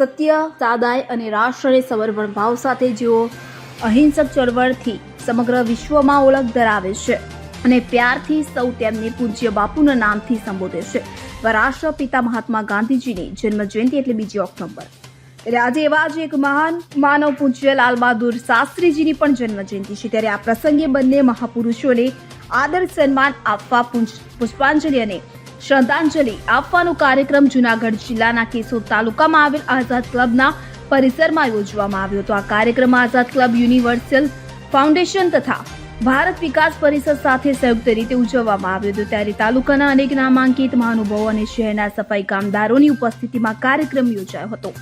સત્ય સાદાય અને રાષ્ટ્રને સમર્પણ ભાવ સાથે જેઓ અહિંસક ચળવળથી સમગ્ર વિશ્વમાં ઓળખ ધરાવે છે અને પ્યારથી સૌ તેમને પૂજ્ય બાપુના નામથી સંબોધે છે. રાષ્ટ્રપિતા મહાત્મા ગાંધીજીની જન્મ જયંતિ એટલે બીજી ઓક્ટોબર. ત્યારે આજે એવા જ એક મહાન માનવ પૂજ્ય લાલ બહાદુર શાસ્ત્રીજીની પણ જન્મ જયંતિ છે. ત્યારે આ પ્રસંગે બંને મહાપુરુષોને આદર સન્માન આપવા પુંજ- પુષ્પાંજલિ અને શ્રદ્ધાંજલિ આપવાનો કાર્યક્રમ જુનાગઢ જિલ્લાના કેશોદ તાલુકામાં આવેલ આઝાદ ક્લબના પરિસરમાં યોજવામાં આવ્યો હતો. આ કાર્યક્રમ આઝાદ ક્લબ યુનિવર્સલ ફાઉન્ડેશન તથા ભારત વિકાસ પરિષદ સાથે સંયુક્ત રીતે ઉજવવામાં આવ્યો હતો. ત્યારે તાલુકાના અનેક નામાંકિત મહાનુભાવો અને શહેરના સફાઈ કામદારોની ઉપસ્થિતિમાં કાર્યક્રમ યોજાયો હતો.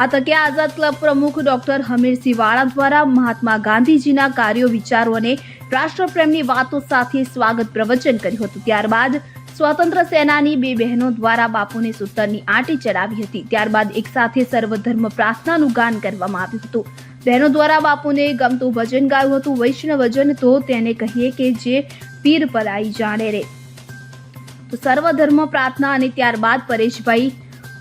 આ તકે આઝાદ ક્લબ પ્રમુખ ડોક્ટર હમીરસિંહ વાળા દ્વારા મહાત્મા ગાંધીજીના કાર્યો, વિચારો અને રાષ્ટ્રપ્રેમની વાતો સાથે સ્વાગત પ્રવચન કર્યું હતું. ત્યારબાદ સ્વતંત્ર સેનાની બે બહેનો દ્વારા બાપુને સૂતરની આંટી ચડાવી હતી. ત્યારબાદ એક સાથે સર્વધર્મ પ્રાર્થનાનું ગાન કરવામાં આવ્યું હતું. બહેનો દ્વારા બાપુને ગમતું ભજન ગાયું હતું. વૈષ્ણવ ભજન તો તેને કહીએ કે જે પીર પરાઈ જાણે રે. તો સર્વધર્મ પ્રાર્થના અને ત્યારબાદ પરેશભાઈ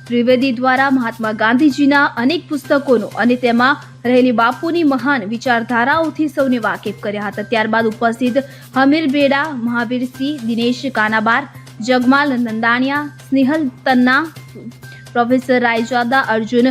ત્રિવેદી દ્વારા મહાત્મા ગાંધીજીના અનેક પુસ્તકોનો અને તેમાં રહેલી બાપુની મહાન વિચારધારાઓથી સૌને વાકેફ કર્યા હતા. ત્યારબાદ ઉપસ્થિત હમીર બેડા મહાવીરસિંહ, દિનેશ કાનાબાર જગમાલ નંદાણિયા સ્નેહલ તન્ના, પ્રોફેસર રાયજાદા, અર્જુન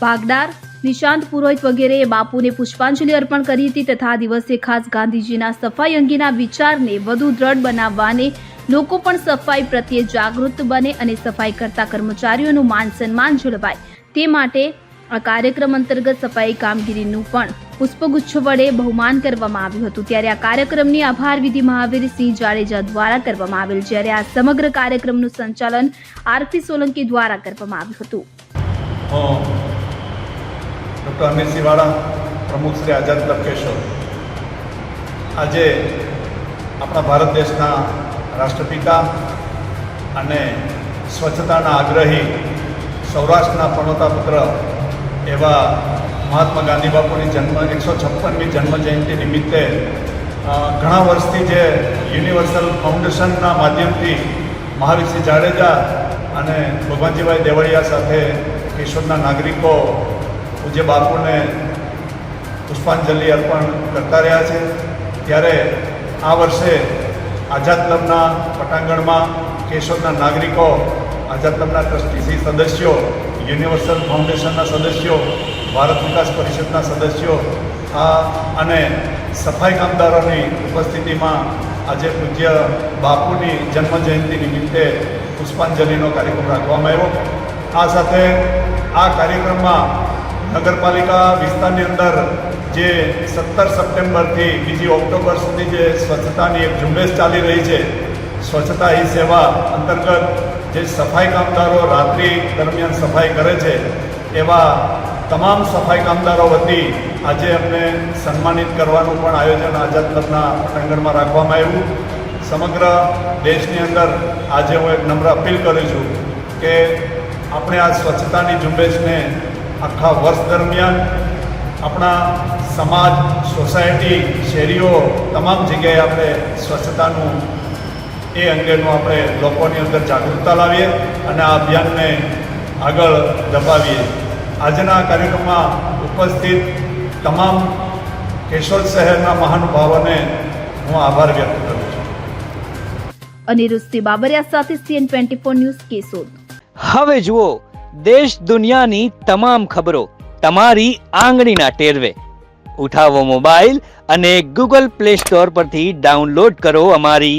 ભાગદાર, નિશાંત પુરોહિત વગેરેએ બાપુને પુષ્પાંજલિ અર્પણ કરી હતી તથા દિવસે ખાસ ગાંધીજીના સફાઈ અંગેના વિચારને વધુ દ્રઢ બનાવવાને લોકો પણ સફાઈ પ્રત્યે જાગૃત બને અને સફાઈ કરતા કર્મચારીઓનું માન સન્માન જળવાય. તે માટે આ કાર્યક્રમ અંતર્ગત સફાઈ કામગીરીનું પણ પુષ્પગુચ્છ વડે બહુમાન કરવામાં આવ્યું હતું. ત્યારે આ કાર્યક્રમની આભાર વિધિ મહાવીરસિંહ જાડેજા દ્વારા કરવામાં આવેલ, જ્યારે આ સમગ્ર કાર્યક્રમનું સંચાલન આરતી સોલંકી દ્વારા કરવામાં આવ્યું હતું. ડૉક્ટર અમિતસિંહ વાળા પ્રમુખ શ્રી આઝાદ લખેશ્વર આજે આપણા ભારત દેશના રાષ્ટ્રપિતા અને સ્વચ્છતાના આગ્રહી સૌરાષ્ટ્રના પણોતા પુત્ર એવા મહાત્મા ગાંધી બાપુની જન્મ, એકસો છપ્પનમી જન્મ જયંતિ નિમિત્તે ઘણા વર્ષથી જે યુનિવર્સલ ફાઉન્ડેશનના માધ્યમથી મહાવીરસિંહ જાડેજા અને ભગવાનજીભાઈ દેવળિયા સાથે કેશોદના નાગરિકો પૂજ્ય બાપુને પુષ્પાંજલિ અર્પણ કરતા રહ્યા છે. ત્યારે આ વર્ષે આઝાદ ક્લબના પટાંગણમાં કેશોદના નાગરિકો ક્લબના ટ્રસ્ટીસી સદસ્યો, યુનિવર્સલ ફાઉન્ડેશનના સદસ્યો, ભારત વિકાસ પરિષદના સદસ્યો, આ અને સફાઈ કામદારોની ઉપસ્થિતિમાં આજે પૂજ્ય બાપુની જન્મ જયંતિ નિમિત્તે પુષ્પાંજલિનો કાર્યક્રમ રાખવામાં આવ્યો. આ સાથે આ કાર્યક્રમમાં નગરપાલિકા વિસ્તારની અંદર જે સત્તર સપ્ટેમ્બરથી બીજી ઓક્ટોબર સુધી જે સ્વચ્છતાની એક ઝુંબેશ ચાલી રહી છે, સ્વચ્છતા હી સેવા અંતર્ગત જે સફાઈ કામદારો રાત્રિ દરમિયાન સફાઈ કરે છે, એવા તમામ સફાઈ કામદારો વતી આજે અમને સન્માનિત કરવાનું પણ આયોજન આઝાદ ક્લબના પ્રાંગણમાં રાખવામાં આવ્યું. સમગ્ર દેશની અંદર આજે હું એક નમ્ર અપીલ કરું છું કે આપણે આ સ્વચ્છતાની ઝુંબેશને આખા વર્ષ દરમિયાન આપણા સમાજ, સોસાયટી, શેરીઓ, તમામ જગ્યાએ આપણે સ્વચ્છતાનું એ અંગેનું આપણે લોકોની અંદર જાગૃતતા લાવીએ અને આ અભિયાનને આગળ દબાવીએ આજના કાર્યક્રમમાં ઉપસ્થિત તમામ કેશોદ શહેરના મહાનુભાવોને હું આભાર વ્યક્ત કરું છું. અનિરુદ્ધ બાબરિયા સાથે CN twenty four news Keshod. હવે જુઓ દેશ દુનિયાની તમામ ખબરો તમારી આંગળીના ટેરવે. ઉઠાવો મોબાઈલ અને ગૂગલ પ્લે સ્ટોર પરથી ડાઉનલોડ કરો અમારી